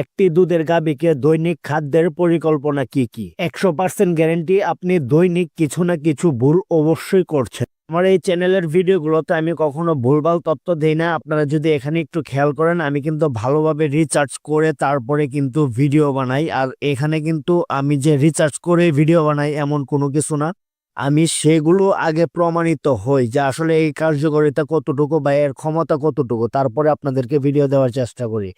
একটি দুধের গাভীকে দৈনিক খাদ্যের পরিকল্পনা কি কি? একশো পার্সেন্ট গ্যারেন্টি আপনি দৈনিক কিছু না কিছু ভুল অবশ্যই করছেন। আমার এই চ্যানেলের ভিডিওগুলোতে আমি কখনো ভুলভাল তথ্য দিই না। আপনারা যদি এখানে একটু খেয়াল করেন, আমি কিন্তু ভালোভাবে রিচার্জ করে তারপরে কিন্তু ভিডিও বানাই। আর এখানে কিন্তু আমি যে রিচার্জ করে ভিডিও বানাই, এমন কোনো কিছু না। আমি সেগুলো আগে প্রমাণিত হই যে আসলে এই কার্যকারিতা কতটুকু বা এর ক্ষমতা কতটুকু, তারপরে আপনাদেরকে ভিডিও দেওয়ার চেষ্টা করি।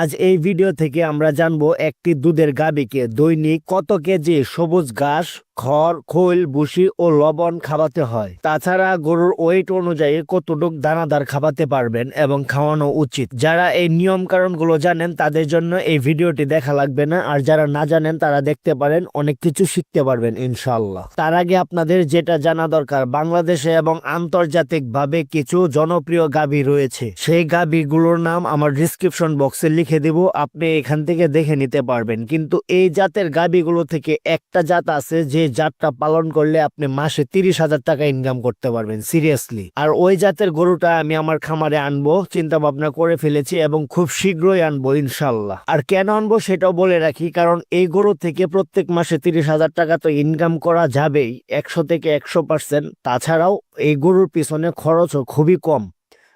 আজ এই ভিডিও থেকে আমরা জানব একটি দুধের গাভীকে দৈনিক কত কেজি সবুজ ঘাস খড়, খৈল, ভুসি ও লবণ খাওয়াতে হয়। তাছাড়া গরুর ওয়েট অনুযায়ী কতটুক দানাদার খাওয়াতে পারবেন এবং খাওয়ানো উচিত? যারা এই নিয়ম কারণগুলো জানেন, তাদের জন্য এই ভিডিওটি দেখা লাগবে না। আর যারা না জানেন, তারা দেখতে পারেন, অনেক কিছু শিখতে পারবেন ইনশাল্লাহ তার আগে আপনাদের যেটা জানা দরকার, বাংলাদেশে এবং আন্তর্জাতিকভাবে কিছু জনপ্রিয় গাভী রয়েছে। সেই গাভীগুলোর নাম আমার ডিসক্রিপশন বক্সে লিখে দেব, আপনি এখান থেকে দেখে নিতে পারবেন। কিন্তু এই জাতের গাভীগুলো থেকে একটা জাত আছে, যে জাতটা পালন করলে আপনি মাসে তিরিশ হাজার টাকা ইনকাম করতে পারবেন সিরিয়াসলি আর ওই জাতের গরুটা আমি আমার খামারে আনব চিন্তা ভাবনা করে ফেলেছি এবং খুব শীঘ্রই আনব ইনশাল্লাহ আর কেন আনব সেটাও বলে রাখি, কারণ এই গরু থেকে প্রত্যেক মাসে তিরিশ হাজার টাকা তো ইনকাম করা যাবেই, একশো থেকে একশো পার্সেন্ট তাছাড়াও এই গরুর পিছনে খরচও খুবই কম।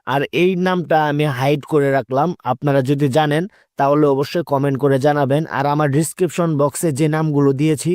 আর এই নামটা আমি হাইড করে রাখলাম, আপনারা যদি জানেন, তাহলে অবশ্যই কমেন্ট করে জানাবেন। আর আমার ডিসক্রিপশন বক্সে যে নামগুলো দিয়েছি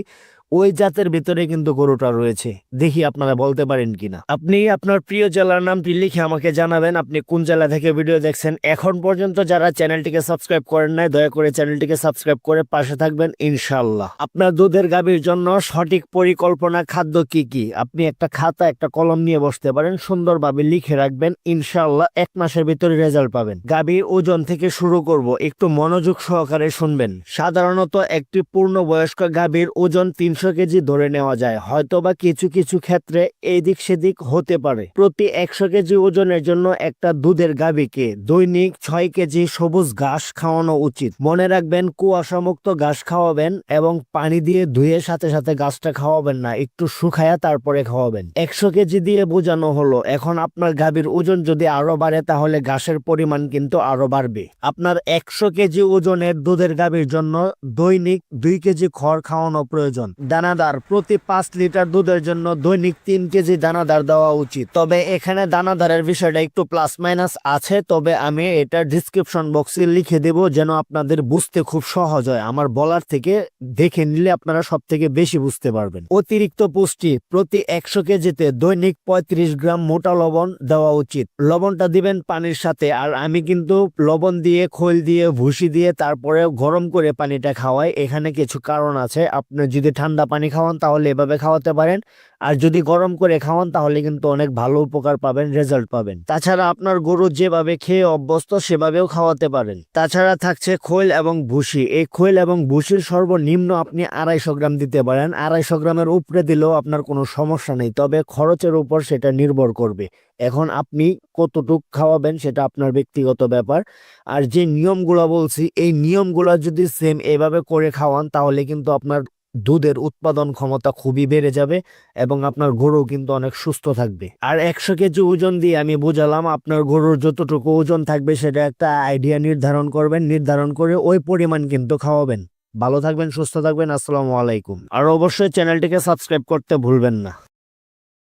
ওই জাতের ভিতরে কিন্তু গরুটা রয়েছে। দেখি আপনারা বলতে পারেন কিনা। আপনি আপনার প্রিয় জেলার নামটি লিখে আমাকে জানাবেন, আপনি কোন জেলা থেকে ভিডিও দেখছেন। এখন পর্যন্ত যারা চ্যানেলটিকে সাবস্ক্রাইব করেন নাই, দয়া করে চ্যানেলটিকে সাবস্ক্রাইব করে পাশে থাকবেন ইনশাল্লাহ আপনার দুধের গাভীর জন্য সঠিক পরিকল্পনা খাদ্য কি কি? আপনি একটা খাতা, একটা কলম নিয়ে বসতে পারেন, সুন্দরভাবে লিখে রাখবেন ইনশাল্লাহ এক মাসের ভিতরে রেজাল্ট পাবেন। গাভীর ওজন থেকে শুরু করব, একটু মনোযোগ সহকারে শুনবেন। সাধারণত একটি পূর্ণ বয়স্ক গাভীর ওজন তিনশো কেজি ধরে নেওয়া যায়। হয়তোবা কিছু কিছু ক্ষেত্রে এদিক সেদিক হতে পারে। প্রতি একশো কেজি ওজনের জন্য একটা দুধের গাভীকে দৈনিক ছয় কেজি সবুজ ঘাস খাওয়ানো উচিত। মনে রাখবেন, কুয়াশামুক্ত ঘাস খাওয়াবেন এবং পানি দিয়ে ধুয়ে সাথে সাথে ঘাসটা খাওয়াবেন না, একটু শুকায়া তারপরে খাওয়াবেন। একশো কেজি দিয়ে বোঝানো হলো, এখন আপনার গাভীর ওজন যদি আরও বাড়ে, তাহলে ঘাসের পরিমাণ কিন্তু আরও বাড়বে। আপনার একশো কেজি ওজনের দুধের গাভীর জন্য দৈনিক দুই কেজি খড় খাওয়ানো প্রয়োজন। দানাদার। প্রতি পাঁচ লিটার দুধের জন্য দৈনিক তিন কেজি দানাদার দেওয়া উচিত। তবে এখানে দানাদারের বিষয়টা একটু প্লাস মাইনাস আছে, তবে আমি এটা ডিসক্রিপশন বক্সে লিখে দেব যেন আপনাদের বুঝতে খুব সহজ হয়। আমার বলার থেকে দেখে নিলে আপনারা সব থেকে বেশি বুঝতে পারবেন। অতিরিক্ত পুষ্টি, প্রতি একশো কেজিতে দৈনিক পঁয়ত্রিশ গ্রাম মোটা লবণ দেওয়া উচিত। লবণটা দিবেন পানির সাথে, আর আমি কিন্তু লবণ দিয়ে, খোল দিয়ে, ভুসি দিয়ে তারপরে গরম করে পানিটা খাওয়াই। এখানে কিছু কারণ আছে, আপনি যদি ঠান্ডা পানি খাওয়ান, তাহলে এভাবে খাওয়াতে পারেন। আর যদি গরম করে খাওয়ান, তাহলে কিন্তু অনেক ভালো উপকার পাবেন রেজাল্ট পাবেন। তাছাড়া আপনার গরু যেভাবে খেয়ে অভ্যস্ত, সেভাবেও খাওয়াতে পারেন। তাছাড়া থাকছে খৈল এবং ভুসি। এই খৈল এবং ভুসির সর্বনিম্ন আপনি আড়াইশো গ্রাম দিতে পারেন। আড়াইশো গ্রামের উপরে দিলেও আপনার কোনো সমস্যা নেই, তবে খরচের উপর সেটা নির্ভর করবে। এখন আপনি কতটুক খাওয়াবেন, সেটা আপনার ব্যক্তিগত ব্যাপার। আর যে নিয়মগুলো বলছি, এই নিয়মগুলো যদি সেম এভাবে করে খাওয়ান, তাহলে কিন্তু আপনার দুধের উৎপাদন ক্ষমতা খুবই বেড়ে যাবে এবং আপনার গরু কিন্তু অনেক সুস্থ থাকবে। আর একশো কেজি ওজন দিয়ে আমি বুঝালাম আপনার গরুর যতটুকু ওজন থাকবে সেটা একটা আইডিয়া নির্ধারণ করবেন, নির্ধারণ করে ওই পরিমাণ কিন্তু খাওয়াবেন। ভালো থাকবেন, সুস্থ থাকবেন, আসসালামু আলাইকুম। আর অবশ্যই চ্যানেলটিকে সাবস্ক্রাইব করতে ভুলবেন না।